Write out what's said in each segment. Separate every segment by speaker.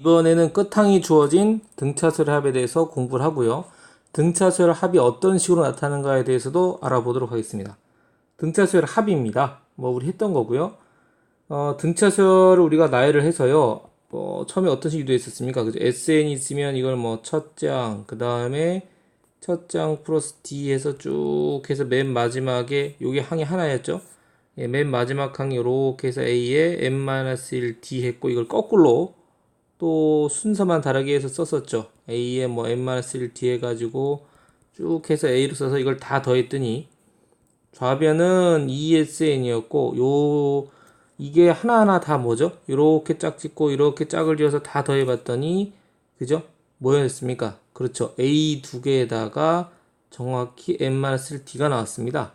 Speaker 1: 이번에는 끝항이 주어진 등차수열 합에 대해서 공부를 하고요. 등차수열 합이 어떤 식으로 나타나는가에 대해서도 알아보도록 하겠습니다. 등차수열 합입니다. 뭐 우리 했던 거고요. 어, 등차수열을 우리가 나열을 해서요. 어, 처음에 어떤 식이 되었었습니까? 그죠? SN이 있으면 이걸 뭐 첫 장, 그 다음에 첫 장 플러스 D 해서 쭉 해서 맨 마지막에 요게 항이 하나였죠? 예, 맨 마지막 항이 이렇게 해서 A에 n-1 D 했고 이걸 거꾸로 또 순서만 다르게 해서 썼었죠. A에 뭐 n-1 D 해가지고 쭉 해서 A로 써서 이걸 다 더했더니 좌변은 ESN이었고 요 이게 하나하나 다 뭐죠? 이렇게 짝 짓고 이렇게 짝을 지어서 다 더해봤더니 그죠? 뭐였습니까? 그렇죠. A 두 개에다가 정확히 n-1D가 나왔습니다.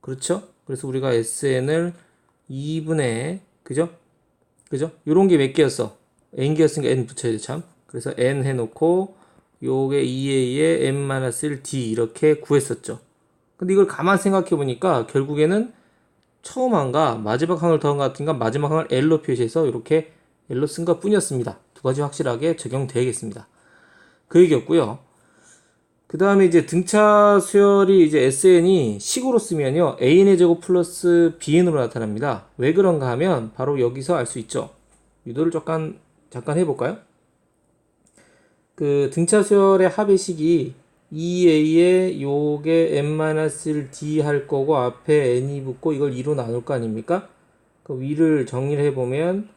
Speaker 1: 그렇죠? 그래서 우리가 SN을 2분의 그죠? 그죠? 요런 게 몇 개였어? N 개였으니까 n 붙여야 돼 참. 그래서 n 해놓고 요게 2a에 n-1d 이렇게 구했었죠. 근데 이걸 가만 생각해 보니까 결국에는 처음 항과 마지막 항을 더한 것 같은가 마지막 항을 L로 표시해서 이렇게 L로 쓴 것 뿐이었습니다. 두 가지 확실하게 적용되겠습니다. 그 얘기였고요. 그 다음에 이제 등차 수열이 이제 SN이 식으로 쓰면요. AN의 제곱 플러스 BN으로 나타납니다. 왜 그런가 하면 바로 여기서 알 수 있죠. 유도를 잠깐, 잠깐 해볼까요? 그 등차 수열의 합의 식이 2a에 요게 n-1d 할 거고 앞에 n이 붙고 이걸 2로 나눌 거 아닙니까? 그 위를 정리를 해보면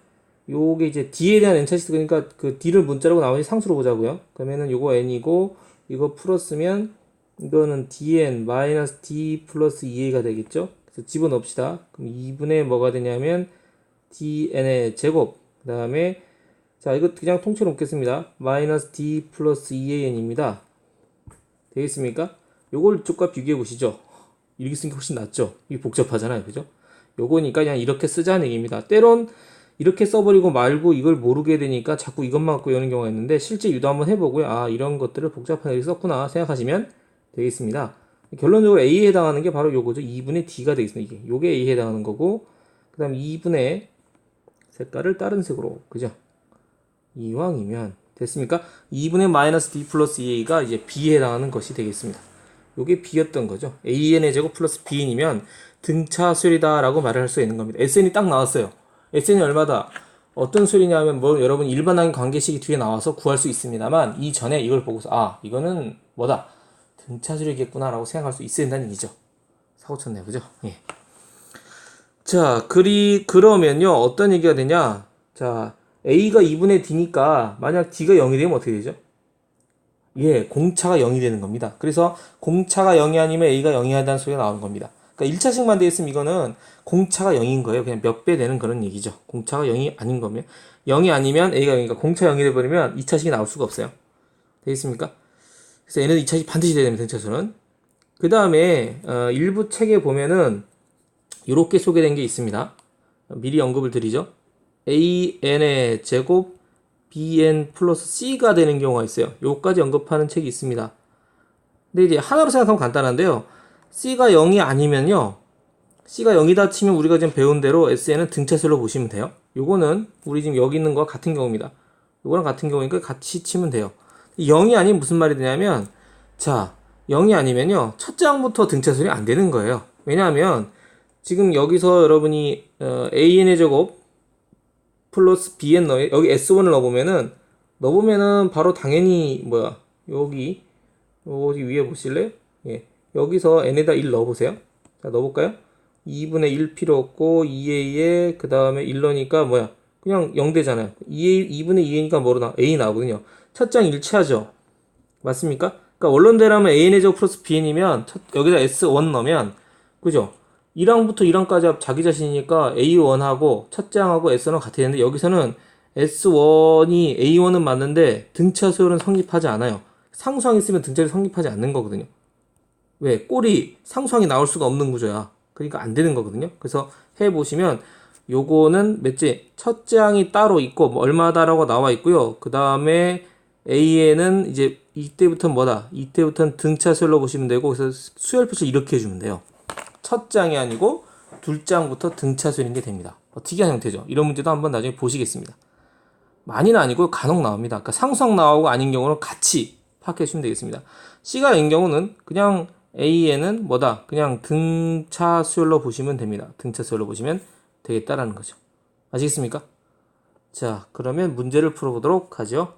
Speaker 1: 요게 이제 d에 대한 n차식 그러니까 그 d를 문자라고 나머지 상수로 보자고요. 그러면은 요거 n이고 이거 풀었으면 이거는 dn 마이너스 d 플러스 2a가 되겠죠? 그래서 집어넣읍시다. 그럼 2분의 뭐가 되냐면 dn의 제곱 그 다음에 자 이거 그냥 통째로 놓겠습니다. 마이너스 d 플러스 2an입니다. 되겠습니까? 요걸 이쪽과 비교해 보시죠. 이렇게 쓰는 게 훨씬 낫죠. 이게 복잡하잖아요. 그죠? 요거니까 그냥 이렇게 쓰자는 얘기입니다. 때론 이렇게 써버리고 말고 이걸 모르게 되니까 자꾸 이것만 갖고 여는 경우가 있는데 실제 유도 한번 해보고요. 아 이런 것들을 복잡하게 썼구나 생각하시면 되겠습니다. 결론적으로 A에 해당하는 게 바로 요거죠. 2분의 D가 되겠습니다. 이게 요게 A에 해당하는 거고 그 다음 2분의 색깔을 다른 색으로 그죠? 이왕이면 됐습니까? 2분의 마이너스 d 플러스 2a가 이제 b에 해당하는 것이 되겠습니다. 요게 b였던 거죠. an의 제곱 플러스 bn이면 등차 수열이다라고 말을 할 수 있는 겁니다. sn이 딱 나왔어요. sn이 얼마다? 어떤 수열이냐면 뭐 여러분 일반항 관계식이 뒤에 나와서 구할 수 있습니다만 이 전에 이걸 보고서 아 이거는 뭐다? 등차 수열이겠구나라고 생각할 수 있어야 된다는 얘기죠. 사고 쳤네요. 그죠? 예. 자, 그리 그러면요. 어떤 얘기가 되냐? 자, a가 2분의 d니까 만약 d가 0이 되면 어떻게 되죠? 예, 공차가 0이 되는 겁니다. 그래서 공차가 0이 아니면 a가 0이 한다는 소리가 나오는 겁니다. 그러니까 1차식만 돼 있으면 이거는 공차가 0인 거예요. 그냥 몇 배 되는 그런 얘기죠. 공차가 0이 아닌 거면 0이 아니면 a가 0이니까 공차 0이 돼 버리면 2차식이 나올 수가 없어요. 되겠습니까? 그래서 얘는 2차식 반드시 돼야 됩니다. 등차수는. 그 다음에 어, 일부 책에 보면은 이렇게 소개된 게 있습니다. 미리 언급을 드리죠. An의 제곱 bn 플러스 c가 되는 경우가 있어요. 요까지 언급하는 책이 있습니다. 근데 이제 하나로 생각하면 간단한데요. c가 0이 아니면요. c가 0이다 치면 우리가 지금 배운 대로 sn은 등차수로 보시면 돼요. 요거는 우리 지금 여기 있는 거와 같은 경우입니다. 요거랑 같은 경우니까 같이 치면 돼요. 0이 아니면 무슨 말이 되냐면 자 0이 아니면요. 첫 장부터 등차수이 안 되는 거예요. 왜냐하면 지금 여기서 여러분이 어, an의 제곱 플러스 bn 넣어 여기 s1을 넣어보면은 넣어보면은 바로 당연히 뭐야 여기 여기 위에 보실래요? 예 여기서 n에다 1 넣어보세요. 자 넣어볼까요? 2분의 1 필요 없고 2a에 그 다음에 1 넣으니까 뭐야 그냥 0 되잖아요. 2a 2분의 2a니까 뭐로 나 a 나오거든요. 첫장 일치하죠. 맞습니까? 그러니까 원론대로 하면 an의 제곱 플러스 bn이면 첫, 여기다 s1 넣으면 그죠? 1항부터 1항까지 자기 자신이니까 A1하고 첫 장하고 S1은 같아야 되는데 여기서는 S1이 A1은 맞는데 등차 수열은 성립하지 않아요. 상수항이 있으면 등차이 성립하지 않는 거거든요. 왜? 꼴이 상수항이 나올 수가 없는 구조야. 그러니까 안 되는 거거든요. 그래서 해보시면 요거는 몇째? 첫 장이 따로 있고 뭐 얼마다라고 나와 있고요. 그 다음에 A에는 이제 이때부터는 뭐다? 이때부터는 등차 수열로 보시면 되고 그래서 수열 표시를 이렇게 해주면 돼요. 첫 장이 아니고 둘 장부터 등차 수인 게 됩니다. 어, 특이한 형태죠. 이런 문제도 한번 나중에 보시겠습니다. 많이는 아니고 간혹 나옵니다. 그러니까 상수항 나오고 아닌 경우는 같이 파악해 주시면 되겠습니다. C가 아닌 경우는 그냥 A에는 뭐다? 그냥 등차 수열로 보시면 됩니다. 등차 수열로 보시면 되겠다라는 거죠. 아시겠습니까? 자, 그러면 문제를 풀어보도록 하죠.